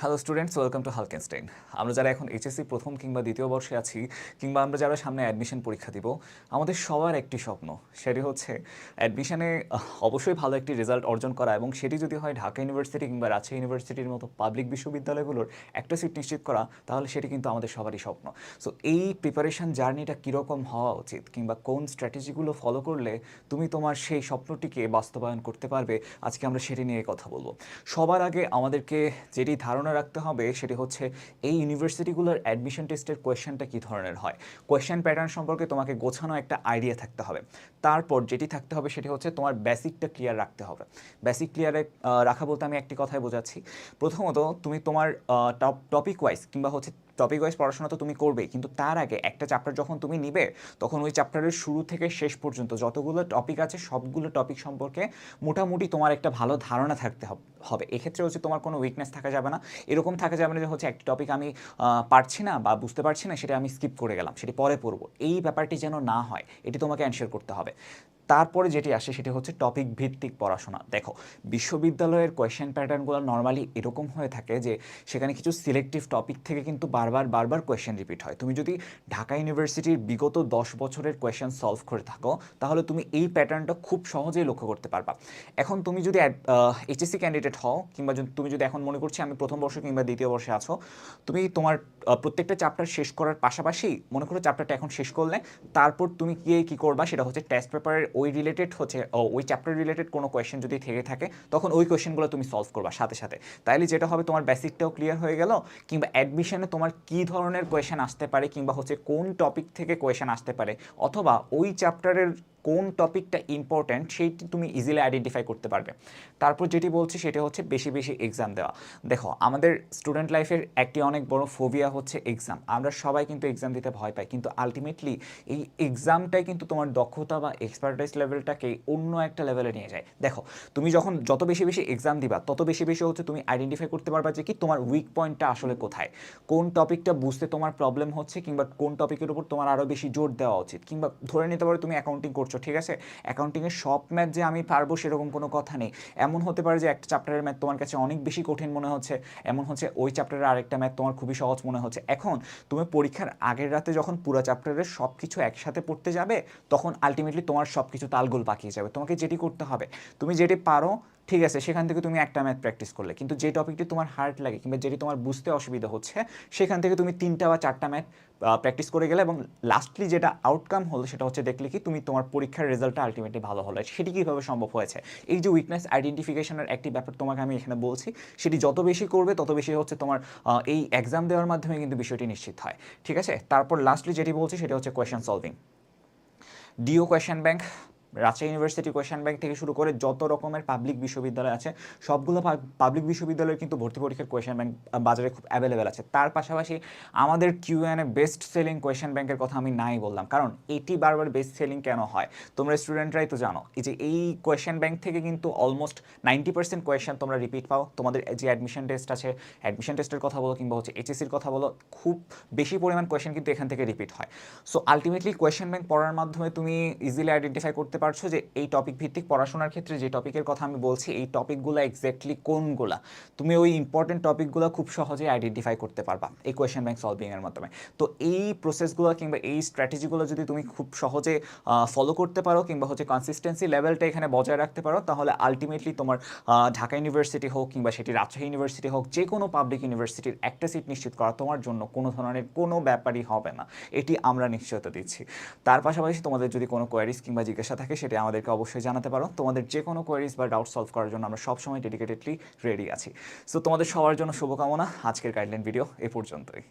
Hello students welcome to হালকেনস্টাইন আমরা যারা এখন এইচএসসি প্রথম কিংবা দ্বিতীয় বর্ষে আছি, কিংবা আমরা যারা সামনে অ্যাডমিশন পরীক্ষা দিব, আমাদের সবার একটি স্বপ্ন, সেটি হচ্ছে অ্যাডমিশনে অবশ্যই ভালো একটি রেজাল্ট অর্জন করা এবং সেটি যদি হয় ঢাকা ইউনিভার্সিটি কিংবা রাজশাহী ইউনিভার্সিটির মতো পাবলিক বিশ্ববিদ্যালয়গুলোর একটা সিট নিশ্চিত করা, তাহলে সেটি কিন্তু আমাদের সবারই স্বপ্ন। সো এই প্রিপারেশন জার্নিটা কীরকম হওয়া উচিত কিংবা কোন স্ট্র্যাটেজিগুলো ফলো করলে তুমি তোমার সেই স্বপ্নটিকে বাস্তবায়ন করতে পারবে, আজকে আমরা সেটি নিয়ে কথা বলব। সবার আগে আমাদেরকে যেটি ধারণা রাখতে হবে সেটি হচ্ছে এই ইউনিভার্সিটিগুলোর অ্যাডমিশন টেস্টের কোয়েশ্চেনটা কী ধরনের হয়? কোয়েশ্চেন প্যাটার্ন সম্পর্কে তোমাকে গোছানো একটা আইডিয়া থাকতে হবে। তারপর যেটি থাকতে হবে সেটি হচ্ছে তোমার বেসিকটা ক্লিয়ার রাখতে হবে। বেসিক ক্লিয়ারে রাখা বলতে আমি একটি কথাই বোঝাচ্ছি। প্রথমত তুমি তোমার টপ টপিক ওয়াইজ কিংবা হচ্ছে টপিক ওয়াইজ পড়াশোনা তো তুমি করবেই, কিন্তু তার আগে একটা চ্যাপ্টার যখন তুমি নিবে, তখন ওই চ্যাপ্টারের শুরু থেকে শেষ পর্যন্ত যতগুলো টপিক আছে, সবগুলো টপিক সম্পর্কে মোটামুটি তোমার একটা ভালো ধারণা থাকতে হব- হবে। এক্ষেত্রে হচ্ছে তোমার কোনো উইকনেস থাকা যাবে না। এরকম থাকা যাবে না যে হচ্ছে একটা টপিক আমি পারছি না বা বুঝতে পারছি না, সেটা আমি স্কিপ করে গেলাম, সেটি পরে পড়ব। এই ব্যাপারটি যেন না হয়, এটি তোমাকে অ্যানসার করতে হবে। তারপরে যেটি আসে সেটি হচ্ছে টপিক ভিত্তিক পড়াশোনা। দেখো, বিশ্ববিদ্যালয়ের কোয়েশ্চেন প্যাটার্নগুলো নর্মালি এরকম হয়ে থাকে যে সেখানে কিছু সিলেক্টিভ টপিক থেকে কিন্তু বারবার বারবার কোয়েশ্চেন রিপিট হয়। তুমি যদি ঢাকা ইউনিভার্সিটির বিগত দশ বছরের কোয়েশ্চেন সলভ করে থাকো, তাহলে তুমি এই প্যাটার্নটা খুব সহজেই লক্ষ্য করতে পারবা। এখন তুমি যদি এইচএসসি ক্যান্ডিডেট হও, কিংবা তুমি যদি এখন মনে করছি আমি প্রথম বর্ষ কিংবা দ্বিতীয় বর্ষে আছো, তুমি তোমার প্রত্যেকটা চ্যাপ্টার শেষ করার পাশাপাশি মনে করো চ্যাপ্টারটা এখন শেষ করলে, তারপর তুমি গিয়ে কী করবা সেটা হচ্ছে টেস্ট পেপারের ওই রিলেটেড হচ্ছে ওই চ্যাপ্টার রিলেটেড কোনো কোয়েশ্চেন যদি থেকে থাকে, তখন ওই কোয়েশ্চেনগুলো তুমি সলভ করবা সাথে সাথে। তাইলে যেটা হবে তোমার বেসিকটাও ক্লিয়ার হয়ে গেল, কিংবা অ্যাডমিশনে তোমার কী ধরনের কোয়েশ্চেন আসতে পারে, কিংবা হচ্ছে কোন টপিক থেকে কোয়েশ্চেন আসতে পারে, অথবা ওই চ্যাপ্টারের কোন টপিকটা ইম্পর্ট্যান্ট সেইটি তুমি ইজিলি আইডেন্টিফাই করতে পারবে। তারপর যেটি বলছি সেটা হচ্ছে বেশি বেশি এক্সাম দেওয়া। দেখো, আমাদের স্টুডেন্ট লাইফের একটি অনেক বড় ফোবিয়া হচ্ছে এক্সাম আমরা সবাই কিন্তু এক্সাম দিতে ভয় পাই, কিন্তু আলটিমেটলি এই এক্সামটাই কিন্তু তোমার দক্ষতা বা এক্সপার্টাইজ লেভেলটাকে অন্য একটা লেভেলে নিয়ে যায়। দেখো, তুমি যখন যত বেশি বেশি এক্সাম দিবা, তত বেশি বেশি হচ্ছে তুমি আইডেন্টিফাই করতে পারবা যে কি তোমার উইক পয়েন্টটা আসলে কোথায়। কোন টপিকটা বুঝতে তোমার প্রবলেম হচ্ছে কিংবা কোন টপিকের উপর তোমার আরও বেশি জোর দেওয়া উচিত। কিংবা ধরে নিতে পারো তুমি অ্যাকাউন্টিং করছ ঠিক আছে? অ্যাকাউন্টিংয়ের সব ম্যাথ যে আমি পারব সেরকম কোনো কথা নেই। এমন হতে পারে যে একটা চ্যাপ্টারের ম্যাথ তোমার কাছে অনেক বেশি কঠিন মনে হচ্ছে। এমন হচ্ছে ওই চ্যাপ্টারের আরেকটা ম্যাথ তোমার খুবই সহজ মনে হচ্ছে। এখন তুমি পরীক্ষার আগের রাতে যখন পুরো চ্যাপ্টারের সব কিছু একসাথে পড়তে যাবে, তখন আলটিমেটলি তোমার সব কিছু তালগোল পাকিয়ে যাবে। তোমাকে যেটি করতে হবে, তুমি যেটি পারো ঠিক আছে, সেখান থেকে তুমি একটা ম্যাথ প্র্যাকটিস করলে। কিন্তু যে টপিকটি তোমার হার্ড লাগে কিংবা যেটি তোমার বুঝতে অসুবিধা হচ্ছে, সেখান থেকে তুমি তিনটা বা চারটা ম্যাথ প্র্যাকটিস করে গেলে এবং লাস্টলি যেটা আউটকাম হলো সেটা হচ্ছে দেখলে কি তুমি তোমার পরীক্ষার রেজাল্টটা আলটিমেটলি ভালো হলো। সেটি কীভাবে সম্ভব হয়েছে? এই যে উইকনেস আইডেন্টিফিকেশনের একটি ব্যাপার তোমাকে আমি এখানে বলছি, সেটি যত বেশি করবে, তত বেশি হচ্ছে তোমার এই এক্সাম দেওয়ার মাধ্যমে কিন্তু বিষয়টি নিশ্চিত হয়। ঠিক আছে? তারপর লাস্টলি যেটি বলছি সেটা হচ্ছে question solving deo question bank Rajshahi university question bank থেকে শুরু করে যত রকমের পাবলিক বিশ্ববিদ্যালয় আছে, সবগুলো পাবলিক বিশ্ববিদ্যালয়ের কিন্তু ভর্তি পরীক্ষার কোয়েশন ব্যাংক বাজারে খুব অ্যাভেলেবেল আছে। তার পাশাপাশি আমাদের QN A best selling question ব্যাংকের কথা আমি নাই বললাম, কারণ এটি বারবার বেস্ট সেলিং কেন হয়? তোমরা স্টুডেন্টরাই তো জানো, এই যে এই কোয়েশন ব্যাংক থেকে কিন্তু অলমোস্ট নাইনটি পার্সেন্ট কোয়েশন তোমরা রিপিট পাও। তোমাদের যে অ্যাডমিশন টেস্ট আছে অ্যাডমিশন টেস্টের কথা বলো কিংবা হচ্ছে এইচএসির কথা বলো, খুব বেশি পরিমাণ কোয়েশন কিন্তু এখান থেকে রিপিট হয়। সো আলটিমেটলি কোয়েশন ব্যাংক পড়ার মাধ্যমে তুমি ইজিলি আইডেন্টিফাই করতে পারছ যে এই টপিক ভিত্তিক পড়াশোনার ক্ষেত্রে যে টপিকের কথা আমি বলছি, এই টপিকগুলো এক্স্যাক্টলি কোনগুলা? তুমি ওই ইম্পর্টেন্ট টপিকগুলো খুব সহজেই আইডেন্টিফাই করতে পারবা এই কোয়েশন ব্যাংক সলভিংয়ের মাধ্যমে। তো এই প্রসেসগুলো কিংবা এই স্ট্র্যাটেজিগুলো যদি তুমি খুব সহজে ফলো করতে পারো কিংবা হচ্ছে কনসিস্টেন্সি লেভেলটা এখানে বজায় রাখতে পারো, তাহলে আলটিমেটলি তোমার ঢাকা ইউনিভার্সিটি হোক কিংবা সেটি রাজশাহী ইউনিভার্সিটি হোক যে কোনো পাবলিক ইউনিভার্সিটির একটা সিট নিশ্চিত করা তোমার জন্য কোনো ধরনের কোনো ব্যাপারই হবে না। এটি আমরা নিশ্চয়তা দিচ্ছি। তার পাশাপাশি তোমাদের যদি কোনো কোয়ারিজ কিংবা জিজ্ঞাসা থাকে সেটি আমাদেরকে অবশ্যই জানাতে পারো। তোমাদের যে কোনো কোয়ারিজ বা ডাউট সলভ করার জন্য আমরা সবসময় ডেডিকেটেডলি রেডি আছি। সো তোমাদের সবার জন্য শুভকামনা। আজকের গাইডলাইন ভিডিও এ পর্যন্তই।